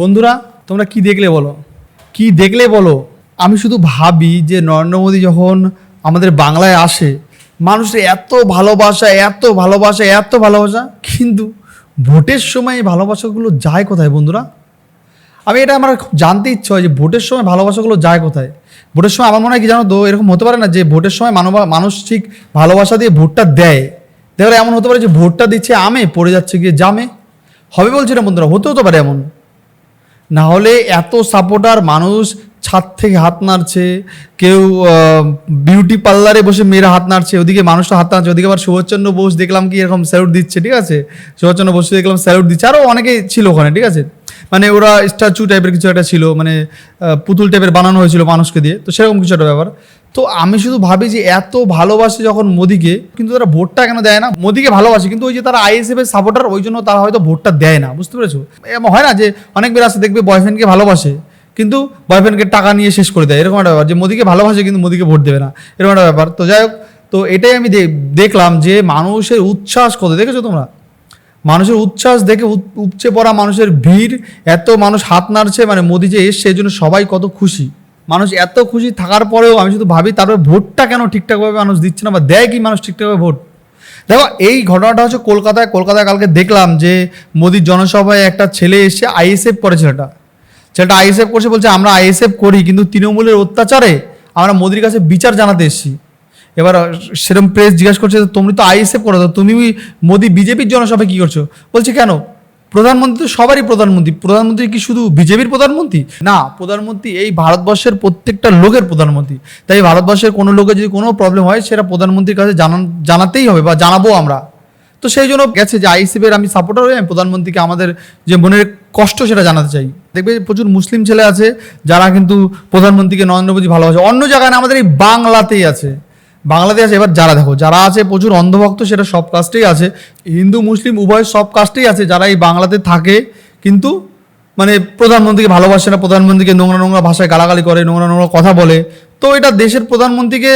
বন্ধুরা, তোমরা কি দেখলে বলো? কি দেখলে বলো? আমি শুধু ভাবি যে নরেন্দ্র মোদী যখন আমাদের বাংলায় আসে, মানুষের এত ভালোবাসা এত ভালোবাসা এত ভালোবাসা, কিন্তু ভোটের সময় এই ভালোবাসাগুলো যায় কোথায় বন্ধুরা? আমি এটা আমার জানতে ইচ্ছে হয় যে ভোটের সময় ভালোবাসাগুলো যায় কোথায়? ভোটের সময় আমার মনে হয় কি জানো তো, এরকম হতে পারে না যে ভোটের সময় মানব, মানুষ ঠিক ভালোবাসা দিয়ে ভোটটা দেয়। দেখলে এমন হতে পারে যে ভোটটা দিচ্ছে, আমে পড়ে যাচ্ছে গিয়ে জামে। হবে বলছি না বন্ধুরা? হতে হতে পারে এমন। না হলে এত সাপোর্টার মানুষ ছাদ থেকে হাত নাড়ছে, কেউ বিউটি পার্লারে বসে মেয়েরা হাত নাড়ছে, ওদিকে মানুষটা হাত নাড়ছে, ওদিকে আবার সুভাষচন্দ্র বোস দেখলাম কি এরকম স্যালুট দিচ্ছে, ঠিক আছে? সুভাষচন্দ্র বোস দেখলাম স্যালুট দিচ্ছে আরও অনেকেই ছিল ওখানে, ঠিক আছে? মানে ওরা স্ট্যাচু টাইপের কিছু একটা ছিল মানে পুতুল টাইপের বানানো হয়েছিল মানুষকে দিয়ে, তো সেরকম কিছু একটা ব্যাপার। তো আমি শুধু ভাবি যে এত ভালোবাসে যখন মোদিকে, কিন্তু তারা ভোটটা কেন দেয় না? মোদিকে ভালোবাসে, কিন্তু ওই যে তারা আইএসএফ এর সাপোর্টার ওই জন্য তারা হয়তো ভোটটা দেয় না, বুঝতে পেরেছ? এমন হয় না যে অনেক বের আছে দেখবে বয়ফ্রেন্ডকে ভালোবাসে, কিন্তু বয়ফ্রেন্ডকে টাকা নিয়ে শেষ করে দেয়, এরকম একটা ব্যাপার। যে মোদিকে ভালোবাসে, কিন্তু মোদিকে ভোট দেবে না, এরকম একটা ব্যাপার। তো যাই হোক, তো এটাই আমি দেখ- দেখলাম যে মানুষের উচ্ছ্বাস কত, দেখেছ তোমরা? মানুষের উচ্ছ্বাস দেখে উপচে পড়া মানুষের ভিড়, এত মানুষ হাত নাড়ছে মানে মোদি যে এসছে এই জন্য সবাই কত খুশি। মানুষ এত খুশি থাকার পরেও আমি শুধু ভাবি, তারপরে ভোটটা কেন ঠিকঠাকভাবে মানুষ দিচ্ছে না বা দেয় কি মানুষ ঠিকঠাকভাবে ভোট? দেখো, এই ঘটনাটা হচ্ছে কলকাতায় কলকাতায় কালকে দেখলাম যে মোদির জনসভায় একটা ছেলে এসে আইএসএফ করে ছেলেটা। ছেলেটা আইএসএফ করছে বলছে, আমরা আইএসএফ করি, কিন্তু তৃণমূলের অত্যাচারে আমরা মোদির কাছে বিচার জানাতে এসেছি। এবার সেরকম প্রেস জিজ্ঞাসা করছে তুমি তো আইএসএফ করো তুমি মোদি বিজেপির জনসভায় কি করছ? বলছে, কেন? প্রধানমন্ত্রী তো সবারই প্রধানমন্ত্রী। প্রধানমন্ত্রী কি শুধু বিজেপির প্রধানমন্ত্রী? না, প্রধানমন্ত্রী এই ভারতবর্ষের প্রত্যেকটা লোকের প্রধানমন্ত্রী। তাই ভারতবর্ষের কোনো লোকের যদি কোনো প্রবলেম হয়, সেটা প্রধানমন্ত্রীর কাছে জানান জানাতেই হবে বা জানাব আমরা। তো সেই জন্য গেছে যে আইসিএফের আমি সাপোর্টার হয়ে আমি প্রধানমন্ত্রীকে আমাদের যে মনের কষ্ট সেটা জানাতে চাই। দেখবে প্রচুর মুসলিম ছেলে আছে, যারা কিন্তু প্রধানমন্ত্রীকে নরেন্দ্র মোদী ভালোবাসে। অন্য জায়গায় আমাদের এই বাংলাতেই আছে। আছে এবার যারা দেখো, যারা আছে প্রচুর অন্ধভক্ত, সেটা সব কাস্টেই আছে। হিন্দু, মুসলিম, উভয় সব কাস্টেই আছে, যারা এই বাংলাতে থাকে, কিন্তু মানে প্রধানমন্ত্রীকে ভালোবাসে না, প্রধানমন্ত্রীকে নোংরা নোংরা ভাষায় গালাগালি করে, নোংরা নোংরা কথা বলে, তো এটা দেশের প্রধানমন্ত্রীকে,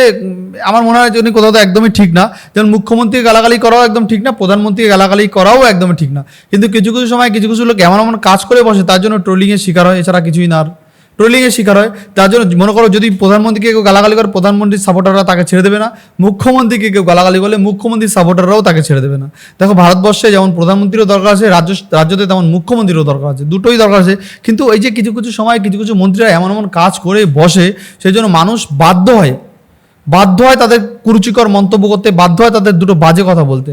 আমার মনে হয় উনি কোথাও তো একদমই ঠিক না। যেমন মুখ্যমন্ত্রীকে গালাগালি করাও একদম ঠিক না, প্রধানমন্ত্রীকে গালাগালি করাও একদমই ঠিক না। কিন্তু কিছু কিছু সময় কিছু কিছু লোক এমন এমন কাজ করে বসে, তার জন্য ট্রোলিংয়ের শিকার হয়, এছাড়া কিছুই না আর। ট্রোলিংয়ের শিকার হয়। তার জন্য মনে করো যদি প্রধানমন্ত্রীকে কেউ গালাগালি করে, প্রধানমন্ত্রীর সাপোর্টাররা তাকে ছেড়ে দেবে না। মুখ্যমন্ত্রীকে কেউ গালাগালি করলে মুখ্যমন্ত্রীর সাপোর্টাররাও তাকে ছেড়ে দেবে না। দেখো, ভারতবর্ষে যেমন প্রধানমন্ত্রীরও দরকার আছে, রাজ্য, রাজ্যতে তেমন মুখ্যমন্ত্রীরও দরকার আছে। দুটোই দরকার আছে। কিন্তু এই যে কিছু কিছু সময় কিছু কিছু মন্ত্রীরা এমন এমন কাজ করে বসে, সেই জন্য মানুষ বাধ্য হয়। বাধ্য হয় তাদের কুরুচিকর মন্তব্য করতে, বাধ্য হয় তাদের দুটো বাজে কথা বলতে।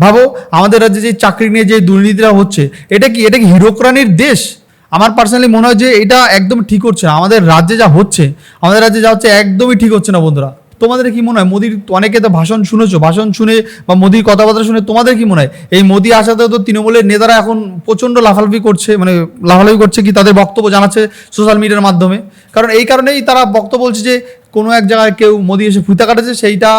ভাবো, আমাদের রাজ্যে যে চাকরি নিয়ে যে দুর্নীতিটা হচ্ছে, এটা কি এটা কি হিরোক্রানির দেশ? আমার পার্সোনালি মনে হয় যে এটা একদম ঠিক হচ্ছে আমাদের রাজ্যে যা হচ্ছে, আমাদের রাজ্যে যা হচ্ছে একদমই ঠিক হচ্ছে না বন্ধুরা। তোমাদের কি মনে হয়? মোদির অনেকে তো ভাষণ শুনেছো, ভাষণ শুনে বা মোদির কথাবার্তা শুনে তোমাদের কি মনে হয়? এই মোদি আসাতে তো তৃণমূলের নেতারা এখন প্রচণ্ড লাফালাফি করছে মানে লাফালাফি করছে কি তাদের বক্তব্য জানাচ্ছে সোশ্যাল মিডিয়ার মাধ্যমে। কারণ এই কারণেই তারা বক্তব্য বলছে যে কোনো এক জায়গায় কেউ মোদি এসে ফুতা কাটেছে, সেইটা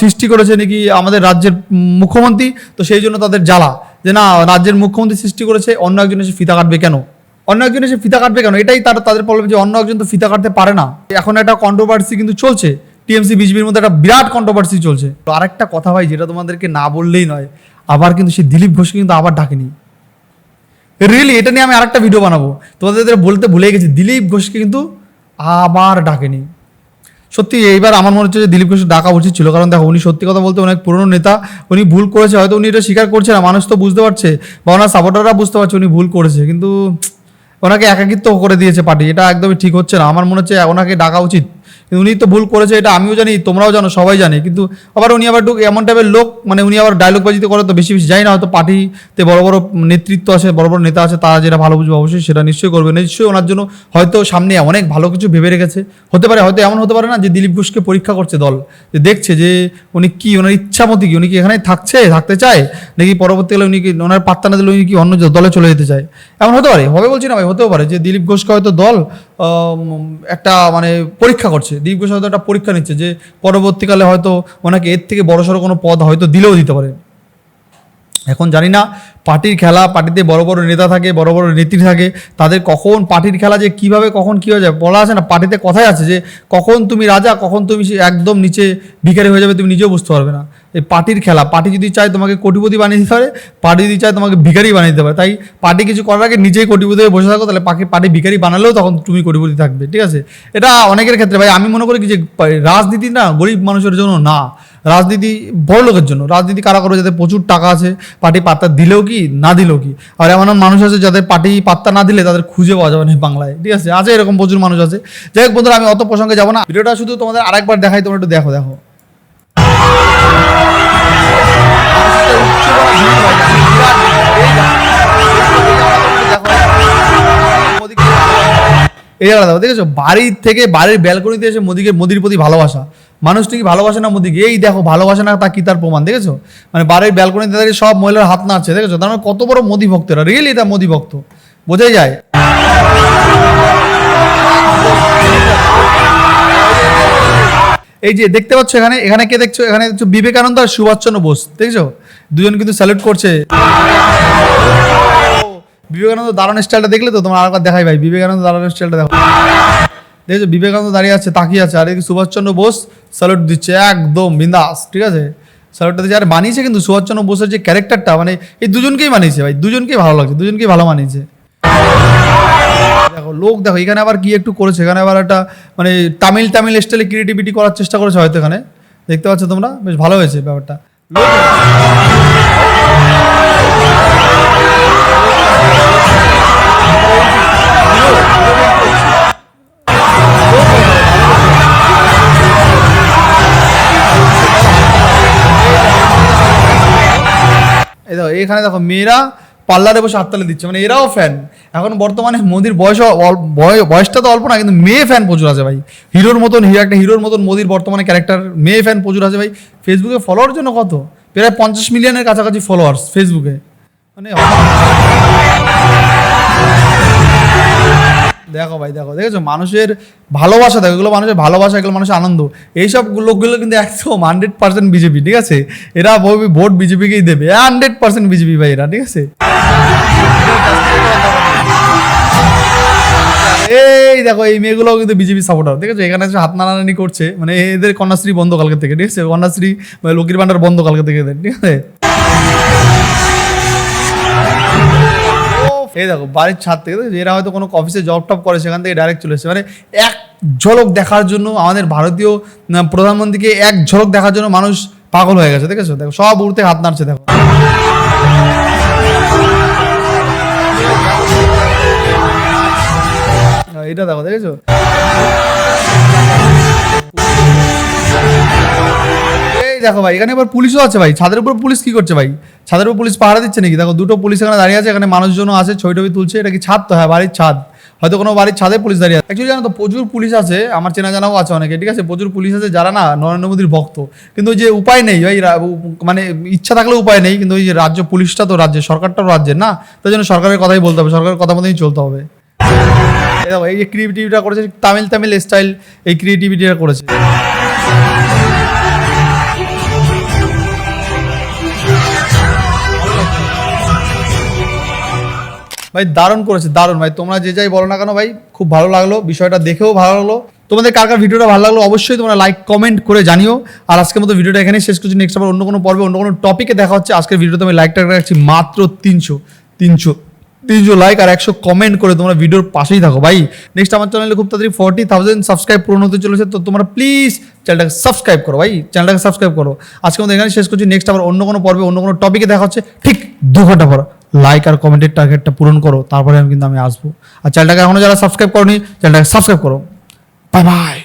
সৃষ্টি করেছে নাকি আমাদের রাজ্যের মুখ্যমন্ত্রী, তো সেই জন্য তাদের জ্বালা। যে না, রাজ্যের মুখ্যমন্ত্রী সৃষ্টি করেছে, অন্য একজন এসে ফিতা কাটবে কেন? অন্য একজন এসে ফিতা কাটবে কেন? এটাই তারা তাদের প্রবলেম যে অন্য একজন তো ফিতা কাটতে পারে না। এখন একটা কন্ট্রোভার্সি কিন্তু চলছে। টিএমসি, বিজেপির মধ্যে একটা বিরাট কন্ট্রোভার্সি চলছে। তো আরেকটা কথা ভাই, যেটা তোমাদেরকে না বললেই নয়, আবার কিন্তু সেই দিলীপ ঘোষকে কিন্তু আবার ডাকেনি। রিয়েলি এটা নিয়ে আমি আরেকটা ভিডিও বানাবো। তোমাদের বলতে ভুলে গেছি। দিলীপ ঘোষকে কিন্তু আবার ডাকেনি। সত্যি, এইবার আমার মনে হচ্ছে যে দিলীপ ঘোষের ডাকা উচিত ছিল। কারণ দেখো, উনি সত্যি কথা বলতে অনেক পুরনো নেতা। উনি ভুল করেছে। হয়তো উনি এটা স্বীকার করছে না। মানুষ তো বুঝতে পারছে। বা ওনার সাপোর্টাররা বুঝতে পারছে উনি ভুল করেছে। কিন্তু ওনাকে একাকিত্ব করে দিয়েছে পার্টি। এটা একদমই ঠিক হচ্ছে না। আমার মনে হচ্ছে ওনাকে ডাকা উচিত। কিন্তু উনি তো ভুল করেছে, এটা আমিও জানি, তোমরাও জানো, সবাই জানে। কিন্তু আবার উনি আবার এমন টাইপের লোক মানে উনি আবার ডায়লগ বাজিতে করে তো বেশি বেশি জানি না, হয়তো পার্টিতে বড় বড় নেতৃত্ব আছে, বড় বড় নেতা আছে, তারা যেটা ভালো বুঝবে অবশ্যই সেটা নিশ্চয়ই করবে। নিশ্চয়ই ওনার জন্য হয়তো সামনে অনেক ভালো কিছু ভেবে রেখেছে। হতে পারে, হয়তো এমন হতে পারে না যে দিলীপ ঘোষকে পরীক্ষা করছে দল, যে দেখছে যে উনি কি, ওনার ইচ্ছা মতো কি, উনি কি এখানে থাকছে, থাকতে চায়? নাকি পরবর্তীকালে উনি কি, ওনার পাত্তা না দিলে উনি কি অন্য দলে চলে যেতে চায়? এমন হতে পারে, হবে বলছি না ভাই, হতেও পারে যে দিলীপ ঘোষকে হয়তো দল একটা মানে পরীক্ষা করছে। দিলীপ ঘোষ হয়তো একটা পরীক্ষা নিচ্ছে যে পরবর্তীকালে হয়তো ওনাকে এর থেকে বড়সড় কোনো পদ হয়তো দিলেও দিতে পারে। এখন জানি না পার্টির খেলা, পার্টিতে বড় বড় নেতা থাকে, বড় বড় নেত্রী থাকে, তাদের কখন পার্টির খেলা যে কীভাবে কখন কী হয়ে যায় বলা আছে না? পার্টিতে কথাই আছে যে কখন তুমি রাজা, কখন তুমি একদম নিচে ভিখারি হয়ে যাবে তুমি নিজেও বুঝতে পারবে না। এই পার্টির খেলা। পার্টি যদি চায় তোমাকে কোটিপতি বানিয়ে দিতে পারে, পার্টি যদি চায় তোমাকে ভিখারি বানিয়ে দিতে পারে। তাই পার্টি কিছু করার আগে নিজেই কোটিপতি হয়ে বসে থাকো, তাহলে পাখি পার্টি ভিখারি বানালেও তখন তুমি কোটিপতি থাকবে, ঠিক আছে? এটা অনেকের ক্ষেত্রে ভাই, আমি মনে করি যে রাজনীতি না গরিব মানুষের জন্য না। রাজনীতি বড় লোকের জন্য। রাজনীতি কারা করে যাদের প্রচুর টাকা আছে, পার্টি পাত্তা দিলেও কি, না দিলেও কি? আর এমন এমন মানুষ আছে যাদের পার্টি পাত্তা না দিলে তাদের খুঁজে পাওয়া যাবে না বাংলায়, ঠিক আছে? আছে এরকম প্রচুর মানুষ আছে। যাই হোক বন্ধুরা, আমি অত প্রসঙ্গে যাব না। ভিডিওটা শুধু তোমাদের আরেকবার দেখাই, তোমরা একটু দেখো দেখো। এই জায়গাটা দেখো, দেখেছ? বাড়ির থেকে বাড়ির ব্যালকনিতে এসে মোদিকে, মোদির প্রতি ভালোবাসা। মানুষটি কি ভালোবাসে না মোদিকে? এই দেখো, ভালোবাসে না তা কি তার প্রমাণ, দেখেছ? মানে বাড়ির ব্যালকনিতে দাঁড়িয়ে সব মহিলার হাত নাড়ছে, দেখেছ? তার মানে কত বড় মোদি ভক্তরা রিয়েলি এটা মোদি ভক্ত বোঝাই যায়? এই যে দেখতে পাচ্ছ এখানে এখানে কে দেখছ? এখানে দেখছ বিবেকানন্দ আর সুভাষচন্দ্র বোস, দেখছ? দুজন কিন্তু স্যালুট করছে। বিবেকানন্দ দাঁড়ান স্টাইলটা দেখলে তো তোমার আরেকবার দেখাই ভাই, বিবেকানন্দ দাঁড়ান স্টাইলটা দেখো। দেখছ? বিবেকানন্দ দাঁড়িয়ে আছে, তাকিয়ে আছে, আর এদিকে সুভাষচন্দ্র বোস স্যালুট দিচ্ছে, একদম বিন্দাস, ঠিক আছে? স্যালুটটা দিচ্ছে, আর বানিয়েছে কিন্তু সুভাষচন্দ্র বোসের যে ক্যারেক্টারটা মানে এই দুজনকেই বানিয়েছে ভাই, দুজনকেই ভালো লাগছে, দুজনকেই ভালো মানিয়েছে। দেখো, লোক দেখো, এখানে আবার কি একটু করেছে? এখানে আবার একটা মানে তামিল তামিল স্টাইলে ক্রিয়েটিভিটি করার চেষ্টা করেছে হয়তো এখানে। দেখতে পাচ্ছ তোমরা? বেশ ভালো হয়েছে ব্যাপারটা। এখানে দেখো, মেয়েরা পার্লারে বসে হাততালি দিচ্ছে। মানে এরাও ফ্যান এখন বর্তমানে মোদির বয়স বয়সটা তো অল্প না, কিন্তু মেয়ে ফ্যান প্রচুর আছে ভাই। হিরোর মতন, হিরো একটা হিরোর মতন মোদির বর্তমানে ক্যারেক্টার মেয়ে ফ্যান প্রচুর আছে ভাই। ফেসবুকে ফলোয়ার জন্য কত? প্রায় পঞ্চাশ মিলিয়নের কাছাকাছি ফলোয়ার্স ফেসবুকে মানে দেখো ভাই, দেখো, দেখেছ? মানুষের ভালোবাসা, দেখো, এগুলো মানুষের ভালোবাসা, এগুলো মানুষের আনন্দ। এইসব লোকগুলো কিন্তু একদম হান্ড্রেড পার্সেন্ট বিজেপি, ঠিক আছে? এরা ভোট বিজেপিকেই দেবে। হান্ড্রেড পার্সেন্ট বিজেপি ভাই এরা, ঠিক আছে? এই দেখো, এই মেয়েগুলো কিন্তু বিজেপি সাপোর্টার ঠিক আছে? এখানে হাত নাড়ানাড়ি করছে। মানে এদের কন্যাশ্রী বন্ধ কালকে থেকে, ঠিক আছে? কন্যাশ্রী মানে লক্ষ্মীর ভান্ডার বন্ধ কালকে থেকে এদের, ঠিক আছে? এই দেখো, বাড়ির ছাদ থেকে? এরা হয়তো কোনো অফিসে জব টপ করে, সেখান থেকে ডাইরেক্ট চলে এসেছে। মানে এক ঝলক দেখার জন্য আমাদের ভারতীয় প্রধানমন্ত্রীকে এক ঝলক দেখার জন্য মানুষ পাগল হয়ে গেছে দেখেছ দেখো, সব উড়তে হাত নাড়ছে, দেখো। এটা দেখো, দেখেছ? এই দেখো ভাই, এখানে এবার পুলিশও আছে ভাই। ছাদের উপর পুলিশ কি করছে ভাই? ছাদের উপর পুলিশ পাহারা দিচ্ছে নাকি? দেখো, দুটো পুলিশ এখানে দাঁড়িয়ে আছে, এখানে মানুষজনও আছে ছবি টবি তুলছে। এটা কি ছাদ তো? হ্যাঁ বাড়ির ছাদ। হয়তো কোনো বাড়ির ছাদে পুলিশ দাঁড়িয়ে আছে। অ্যাকচুয়ালি জানো তো, প্রচুর পুলিশ আছে, আমার চেনা জানাও আছে অনেকে, ঠিক আছে? প্রচুর পুলিশ আছে যারা না নরেন্দ্র মোদীর ভক্ত। কিন্তু ওই যে উপায় নেই ওই মানে ইচ্ছা থাকলে উপায় নেই, কিন্তু ওই যে রাজ্য পুলিশটা তো রাজ্যের, সরকারটাও রাজ্যের না? তাই জন্য সরকারের কথাই বলতে হবে, সরকারের কথা মতোই চলতে হবে। এই ক্রিয়েটিভিটা করেছে, তামিল তামিল স্টাইল এই ক্রিয়েটিভিটিটা করেছে। ভাই, দারুণ করেছে, দারুণ। ভাই, তোমরা যে যাই বলো না কেন ভাই, খুব ভালো লাগল, বিষয়টা দেখেও ভালো লাগল। তোমাদের কার কার ভিডিওটা ভালো লাগল, অবশ্যই তোমরা লাইক কমেন্ট করে জানিও। আর আজকের মতো ভিডিওটা এখানেই শেষ করছি। নেক্সট আবার অন্য কোনো পর্বে, অন্য কোনো টপিকে দেখা হচ্ছে। আজকের ভিডিওতে আমি লাইকটা রাখছি মাত্র তিনশো তিনশো। তিনশো লাইক আর একশো কমেন্ট করে তোমরা ভিডিওর পাশেই থাকো। ভাই নেক্সট আমার চ্যানেলে খুব তাড়াতাড়ি ফর্টি থাউজেন্ড সাবস্ক্রাইব পূরণ হতে চলেছে, তো তোমরা প্লিজ চ্যানেলটাকে সাবস্ক্রাইব করো ভাই চ্যানেলটাকে সাবস্ক্রাইব করো। আজকে আমাদের এখানে শেষ করছি নেক্সট আবার অন্য কোনো পর্বে, অন্য কোনো টপিকে দেখা হচ্ছে, ঠিক দু ঘণ্টা পর। লাইক আর কমেন্টের টার্গেটটা পূরণ করো, তারপরে আমি কিন্তু আমি আসব। আর চ্যানেলটাকে এখনও যারা সাবস্ক্রাইব করোনি চ্যানেলটাকে সাবস্ক্রাইব করো। Bye bye